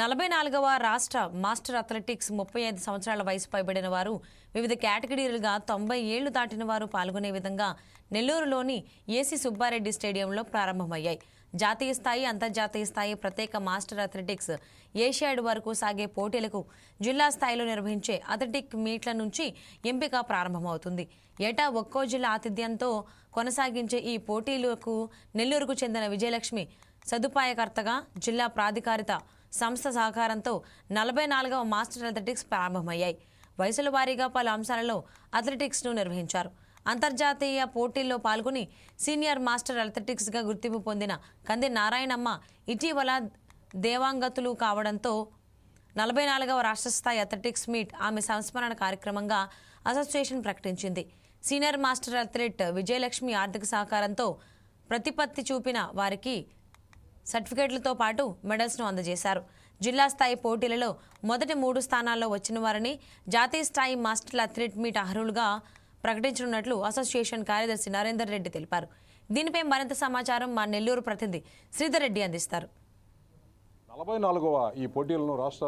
నలభై నాలుగవ రాష్ట్ర మాస్టర్ అథ్లెటిక్స్ ముప్పై ఐదు సంవత్సరాల వయసు పైబడిన వారు వివిధ కేటగిరీలుగా తొంభై ఏళ్ళు దాటిన వారు పాల్గొనే విధంగా నెల్లూరులోని ఏసీ సుబ్బారెడ్డి స్టేడియంలో ప్రారంభమయ్యాయి. జాతీయ స్థాయి అంతర్జాతీయ స్థాయి ప్రత్యేక మాస్టర్ అథ్లెటిక్స్ ఏషియాడ్ వరకు సాగే పోటీలకు జిల్లా స్థాయిలో నిర్వహించే అథ్లెటిక్ మీట్ల నుంచి ఎంపిక ప్రారంభమవుతుంది. ఏటా ఒక్కో జిల్లా ఆతిథ్యంతో కొనసాగించే ఈ పోటీలకు నెల్లూరుకు చెందిన విజయలక్ష్మి సదుపాయకర్తగా జిల్లా ప్రాధికారిత సంస్థ సహకారంతో నలభై నాలుగవ మాస్టర్ అథ్లెటిక్స్ ప్రారంభమయ్యాయి. వయసుల వారీగా పలు అంశాలలో అథ్లెటిక్స్ను నిర్వహించారు. అంతర్జాతీయ పోటీల్లో పాల్గొని సీనియర్ మాస్టర్ అథ్లెటిక్స్గా గుర్తింపు పొందిన కంది నారాయణమ్మ ఇటీవల దేవాంగతులు కావడంతో నలభై నాలుగవ రాష్ట్ర స్థాయి అథ్లెటిక్స్ మీట్ ఆమె సంస్మరణ కార్యక్రమంగా అసోసియేషన్ ప్రకటించింది. సీనియర్ మాస్టర్ అథ్లెట్ విజయలక్ష్మి ఆర్థిక సహకారంతో ప్రతిపత్తి చూపిన వారికి సర్టిఫికేట్లతో పాటు మెడల్స్ను అందజేశారు. జిల్లా స్థాయి పోటీలలో మొదటి మూడు స్థానాల్లో వచ్చిన వారిని జాతీయ స్థాయి మాస్టర్ల అథ్లెట్ మీట్ అర్హులుగా ప్రకటించనున్నట్లు అసోసియేషన్ కార్యదర్శి నరేందర్ రెడ్డి తెలిపారు. దీనిపై మరింత సమాచారం మా నెల్లూరు ప్రతినిధి శ్రీధర్ రెడ్డి అందిస్తారు. నలభై నాలుగవ ఈ పోటీలను రాష్ట్ర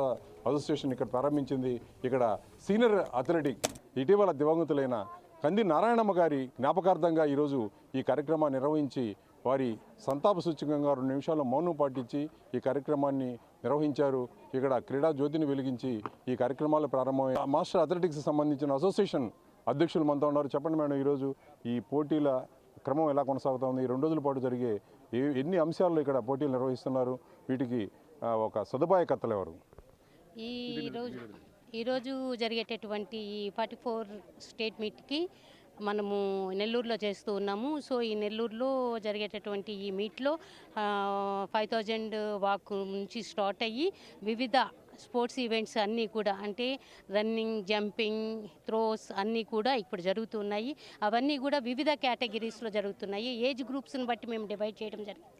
అసోసియేషన్ ఇక్కడ ప్రారంభించింది ఇక్కడ సీనియర్ అథ్లెటిక్ ఇటీవల దివంగతులైన కంది నారాయణమ్మ గారి జ్ఞాపకార్థంగా ఈరోజు ఈ కార్యక్రమాన్ని నిర్వహించి వారి సంతాప సూచకంగా రెండు నిమిషాలు మౌనం పాటించి ఈ కార్యక్రమాన్ని నిర్వహించారు. ఇక్కడ క్రీడా జ్యోతిని వెలిగించి ఈ కార్యక్రమాలు ప్రారంభమై మాస్టర్ అథ్లెటిక్స్ సంబంధించిన అసోసియేషన్ అధ్యక్షులు మనతో ఉన్నారు. చెప్పండి మేడం ఈరోజు ఈ పోటీల క్రమం ఎలా కొనసాగుతోంది? ఈ రెండు రోజుల పాటు జరిగే ఏ- ఎన్ని అంశాల్లో ఇక్కడ పోటీలు నిర్వహిస్తున్నారు? వీటికి ఒక సదుపాయకర్తలు ఎవరు? ఈరోజు ఈరోజు జరిగేటటువంటి ఈ ఫార్టీ ఫోర్ స్టేట్ మీట్కి మనము నెల్లూరులో చేస్తూ ఉన్నాము. సో ఈ నెల్లూరులో జరిగేటటువంటి ఈ మీట్లో ఫైవ్ థౌజండ్ వాక్ నుంచి స్టార్ట్ అయ్యి వివిధ స్పోర్ట్స్ ఈవెంట్స్ అన్నీ కూడా అంటే రన్నింగ్ జంపింగ్ త్రోస్ అన్నీ కూడా ఇప్పుడు జరుగుతున్నాయి. అవన్నీ కూడా వివిధ కేటగిరీస్లో జరుగుతున్నాయి. ఏజ్ గ్రూప్స్ని బట్టి మేము డివైడ్ చేయడం జరిగింది.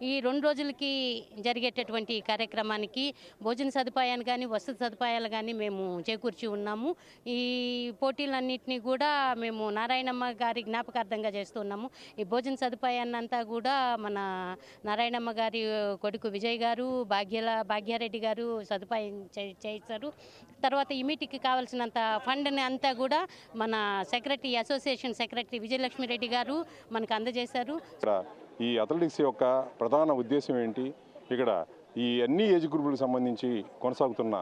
ఈ రెండు రోజులకి జరిగేటటువంటి కార్యక్రమానికి భోజన సదుపాయాన్ని కానీ వసతి సదుపాయాలు కానీ మేము చేకూర్చి ఉన్నాము. ఈ పోటీలన్నింటినీ కూడా మేము నారాయణమ్మ గారి జ్ఞాపకార్థంగా చేస్తున్నాము ఈ భోజన సదుపాయాన్ని అంతా కూడా మన నారాయణమ్మ గారి కొడుకు విజయ్ గారు భాగ్యల భాగ్యారెడ్డి గారు సదుపాయం చే- తర్వాత ఈ మీటింగ్కి కావాల్సినంత ఫండ్ని అంతా కూడా మన secretary association secretary Vijayalakshmi Reddy గారు మనకు అందజేశారు. ఈ అథ్లెటిక్స్ యొక్క ప్రధాన ఉద్దేశం ఏంటి ఇక్కడ ఈ అన్ని ఏజ్ గ్రూపులకు సంబంధించి కొనసాగుతున్న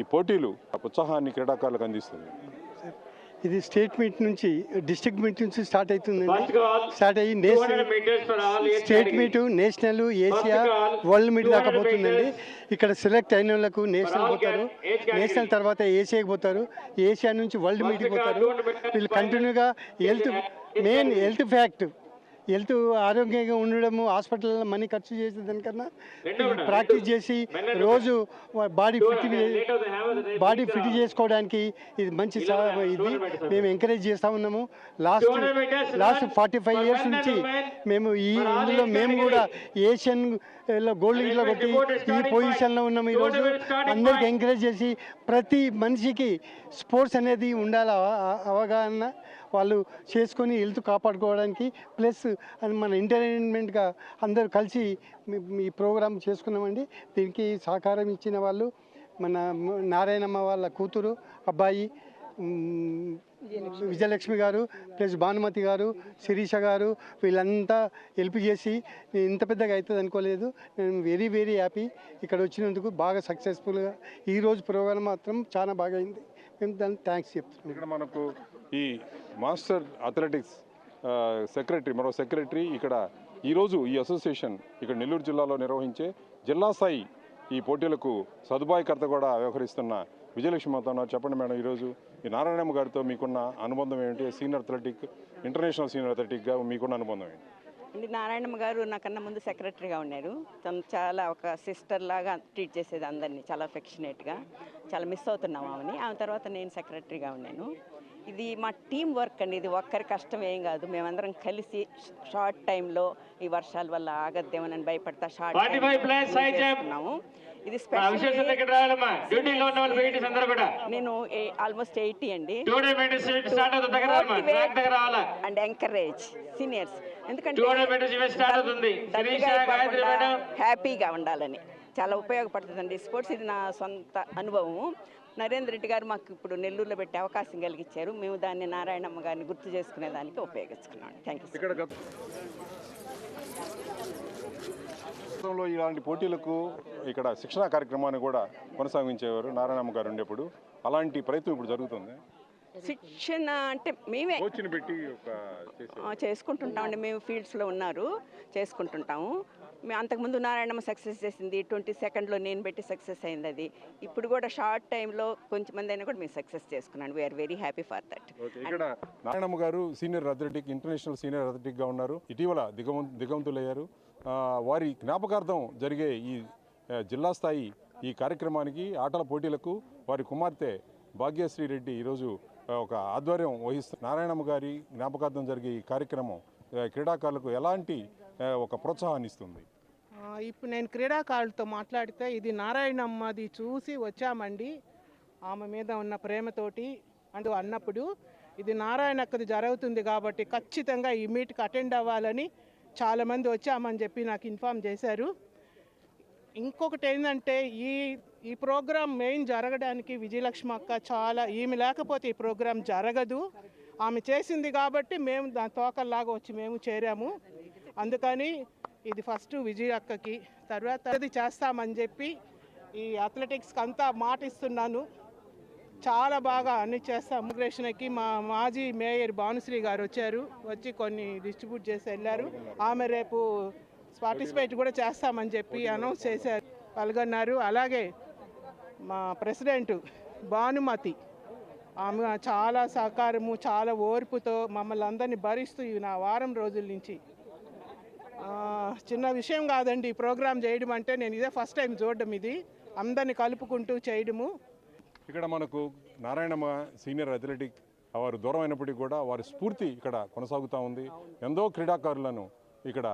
ఈ పోటీలు ఉత్సాహాన్ని క్రీడాకారులకు అందిస్తుంది ఇది స్టేట్ మీట్ నుంచి డిస్ట్రిక్ట్ మీట్ నుంచి స్టార్ట్ call, స్టార్ట్ అయ్యి 200 national state. Meet national Asia world meet దాకా 200 పోతుందండి ఇక్కడ సెలెక్ట్ అయిన వాళ్ళకు నేషనల్ పోతారు. నేషనల్ తర్వాత ఏషియాకి పోతారు ఏషియా నుంచి వరల్డ్ మీట్కి పోతారు 200 meters వీళ్ళు. కంటిన్యూగా health main. Health fact health ఆరోగ్యంగా ఉండడము హాస్పిటల్లో మనీ ఖర్చు చేసే దానికన్నా ప్రాక్టీస్. చేసి. రోజు బాడీ ఫిట్ బాడీ ఫిట్ చేసుకోవడానికి ఇది మంచి ఇది. మేము ఎంకరేజ్ చేస్తా ఉన్నాము last 200 meters last forty five years నుంచి మేము ఈ ఇందులో మేము. కూడా ఏషియన్లో గోల్డ్ ఇట్లా కొట్టి ఈ పొజిషన్లో ఉన్నాము ఈరోజు అందరికి ఎంకరేజ్ చేసి ప్రతి మనిషికి స్పోర్ట్స్ అనేది ఉండాలి అవ- అవ- అవగాహన వాళ్ళు చేసుకొని హెల్త్ కాపాడుకోవడానికి ప్లస్ అది మన ఎంటర్టైన్మెంట్గా అందరూ కలిసి ఈ ప్రోగ్రాం చేసుకున్నామండి. దీనికి సహకారం ఇచ్చిన వాళ్ళు మన నారాయణమ్మ వాళ్ళ కూతురు అబ్బాయి విజయలక్ష్మి గారు ప్లస్ భానుమతి గారు శిరీష గారు వీళ్ళంతా హెల్ప్ చేసి నేను ఇంత పెద్దగా అవుతుంది అనుకోలేదు. నేను వెరీ వెరీ హ్యాపీ ఇక్కడ వచ్చినందుకు బాగా సక్సెస్ఫుల్గా ఈరోజు ప్రోగ్రాం మాత్రం చాలా బాగా అయింది. మేము దాన్ని థ్యాంక్స్ చెప్తున్నాం. ఇక్కడ మనకు ఈ మాస్టర్ అథ్లెటిక్స్ సెక్రటరీ మరో సెక్రటరీ ఇక్కడ ఈరోజు ఈ అసోసియేషన్ ఇక్కడ నెల్లూరు జిల్లాలో నిర్వహించే జిల్లా స్థాయి ఈ పోటీలకు సదుపాయకర్త కూడా వ్యవహరిస్తున్న విజయలక్ష్మి మాతో చెప్పండి మేడం ఈరోజు ఈ నారాయణమ్మ గారితో మీకున్న అనుబంధం ఏంటి సీనియర్ అథ్లెటిక్ ఇంటర్నేషనల్ సీనియర్ అథ్లెటిక్గా మీకున్న అనుబంధం ఏంటి అండి నారాయణమ్మ గారు నాకన్నా ముందు సెక్రటరీగా ఉన్నారు. తను చాలా ఒక సిస్టర్ లాగా ట్రీట్ చేసేది అందరినీ చాలా అఫెక్షనేట్గా చాలా మిస్ అవుతున్నాం ఆమెని. ఆమె తర్వాత నేను సెక్రటరీగా ఉన్నాను. ఇది మా టీం వర్క్ అండి. ఇది ఒక్కరి కష్టం ఏం కాదు. మేమందరం కలిసి షార్ట్ టైంలో ఈ వర్షాల వల్ల ఆగద్దేమోనని భయపడతా షార్ట్ 45 plus high jump. ఇది నేను ఆల్మోస్ట్ ఎయిటీ అండి. అండ్ ఎంకరేజ్ సీనియర్స్ ఎందుకంటే హ్యాపీగా ఉండాలని. చాలా ఉపయోగపడుతుందండి. స్పోర్ట్స్ ఇది నా సొంత అనుభవము నరేంద్ర రెడ్డి గారు మాకు ఇప్పుడు నెల్లూరులో పెట్టే అవకాశం కలిగించారు మేము దాన్ని నారాయణమ్మ గారిని గుర్తు చేసుకునే దానికి ఉపయోగించుకున్నాం. థ్యాంక్ యూ ఇలాంటి పోటీలకు ఇక్కడ శిక్షణా కార్యక్రమాన్ని కూడా కొనసాగించేవారు నారాయణమ్మ గారు ఉండేప్పుడు. అలాంటి ప్రయత్నం ఇప్పుడు జరుగుతుంది. శిక్షణ అంటే మేమే చేసుకుంటుంటామండి. మేము ఫీల్డ్స్లో ఉన్నారు. చేసుకుంటుంటాము. అంతకుముందు నారాయణమ్మ సక్సెస్ చేసింది ట్వంటీ సెకండ్లో నేను పెట్టి సక్సెస్ అయింది అది. ఇప్పుడు కూడా షార్ట్ టైంలో కొంచెం మంది అయినా కూడా మేము సక్సెస్ చేసుకున్నాను. We are very happy for that ఇక్కడ నారాయణమ్మ గారు సీనియర్ అథ్లెటిక్ ఇంటర్నేషనల్ సీనియర్ అథ్లెటిక్గా ఉన్నారు. ఇటీవల దిగవం దిగవంతులయ్యారు. వారి జ్ఞాపకార్థం జరిగే ఈ జిల్లా స్థాయి ఈ కార్యక్రమానికి ఆటల పోటీలకు వారి కుమార్తె భాగ్యశ్రీ రెడ్డి ఈరోజు ఒక ఆధ్వర్యం వహిస్తూ నారాయణమ్మ గారి జ్ఞాపకార్థం జరిగే ఈ కార్యక్రమం క్రీడాకారులకు ఎలాంటి ఒక ప్రోత్సాహాన్ని ఇస్తుంది ఇప్పుడు నేను క్రీడాకారులతో మాట్లాడితే ఇది నారాయణమ్మది చూసి వచ్చామండి. ఆమె మీద ఉన్న ప్రేమతోటి అంటూ అన్నప్పుడు ఇది నారాయణక్కది జరుగుతుంది కాబట్టి ఖచ్చితంగా ఈ మీట్కి అటెండ్ అవ్వాలని చాలామంది వచ్చామని చెప్పి నాకు ఇన్ఫామ్ చేశారు. ఇంకొకటి ఏంటంటే ఈ ఈ ప్రోగ్రాం మెయిన్ జరగడానికి విజయలక్ష్మి అక్క చాలా ఈమె లేకపోతే ఈ ప్రోగ్రాం జరగదు. ఆమె చేసింది కాబట్టి మేము దాని తోకల్లాగా వచ్చి మేము చేరాము. అందుకని ఇది ఫస్ట్ విజయ అక్కకి. తర్వాత అది చేస్తామని చెప్పి ఈ అథ్లెటిక్స్కి అంతా మాట ఇస్తున్నాను చాలా బాగా అన్ని చేస్తాం. ఇమిగ్రేషన్కి మా మాజీ మేయర్ భానుశ్రీ గారు వచ్చారు. వచ్చి కొన్ని డిస్ట్రిబ్యూట్ చేసి వెళ్ళారు. ఆమె రేపు పార్టిసిపేట్ కూడా చేస్తామని చెప్పి అనౌన్స్ చేశారు. పాల్గొన్నారు. అలాగే మా ప్రెసిడెంట్ భానుమతి ఆమె చాలా సహకారము చాలా ఓర్పుతో మమ్మల్ని అందరినీ భరిస్తూ ఈ నా వారం రోజుల నుంచి చిన్న విషయం కాదండి ఈ ప్రోగ్రామ్ చేయడం అంటే నేను ఇదే ఫస్ట్ టైం చూడడం ఇది. అందరిని కలుపుకుంటూ చేయడము. ఇక్కడ మనకు నారాయణమ్మ సీనియర్ అథ్లెటిక్ వారు దూరం అయినప్పటికీ కూడా వారి స్ఫూర్తి ఇక్కడ కొనసాగుతూ ఉంది. ఎంతో క్రీడాకారులను ఇక్కడ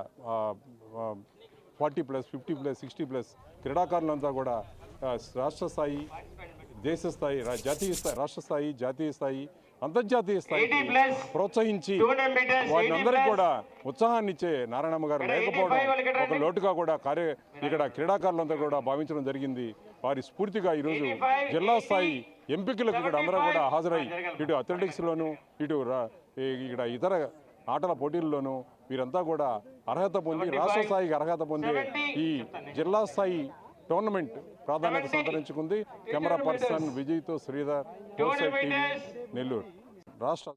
forty plus fifty plus sixty plus క్రీడాకారులంతా కూడా రాష్ట్ర స్థాయి దేశ స్థాయి జాతీయ స్థాయి రాష్ట్ర స్థాయి జాతీయ స్థాయి అంతర్జాతీయ స్థాయి 80 plus ప్రోత్సహించి 200 meters, వారిని 80 అందరికీ plus. కూడా ఉత్సాహాన్ని ఇచ్చే నారాయణమ్మ గారు ఇక్కడ 85 లేకపోవడం ఒక. లోటుగా కూడా కార్య ఇక్కడ క్రీడాకారులంతా కూడా భావించడం జరిగింది వారి స్ఫూర్తిగా ఈరోజు 85, జిల్లా స్థాయి ఎంపికలకు ఇక్కడ అందరూ కూడా 75. హాజరై. ఇటు అథ్లెటిక్స్లోను ఇటు ఇక్కడ ఇతర ఆటల పోటీల్లోనూ వీరంతా కూడా అర్హత పొంది 75, రాష్ట్ర స్థాయికి అర్హత పొంది 70, ఈ జిల్లా స్థాయి టోర్నమెంట్ ప్రాధాన్యత 70, సంతరించుకుంది కెమెరా 200 పర్సన్. విజయ్తో శ్రీధర్ 200 టీవీ meters. నెల్లూరు రాష్ట్ర